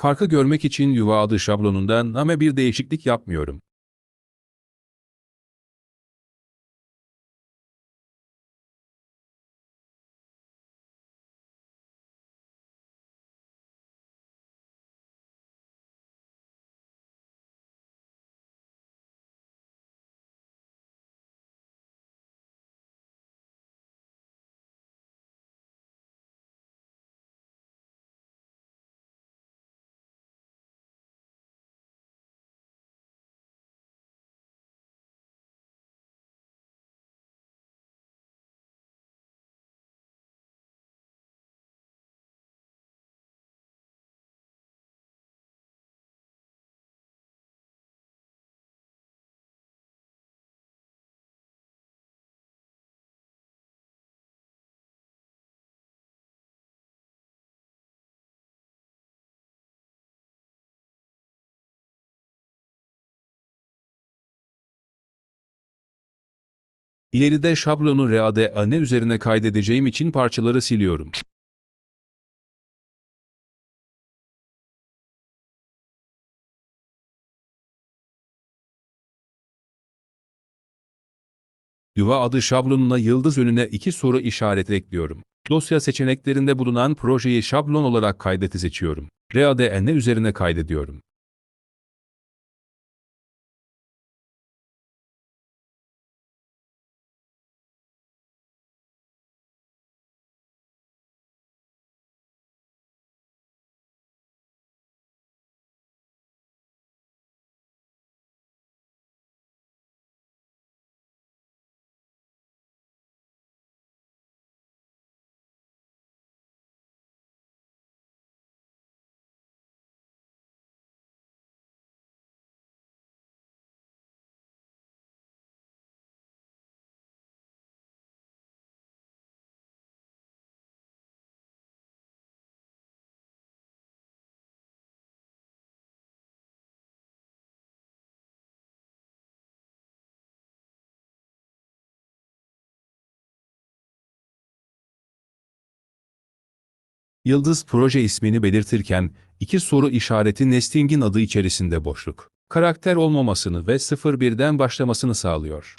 Farkı görmek için yuva adı şablonundan ama bir değişiklik yapmıyorum. İleride şablonu RADA üzerine kaydedeceğim için parçaları siliyorum. Yuva adı şablonuna yıldız önüne iki soru işareti ekliyorum. Dosya seçeneklerinde bulunan projeyi şablon olarak kaydeti seçiyorum. RADA üzerine kaydediyorum. Yıldız proje ismini belirtirken iki soru işareti nestingin adı içerisinde boşluk. Karakter olmamasını ve 01'den başlamasını sağlıyor.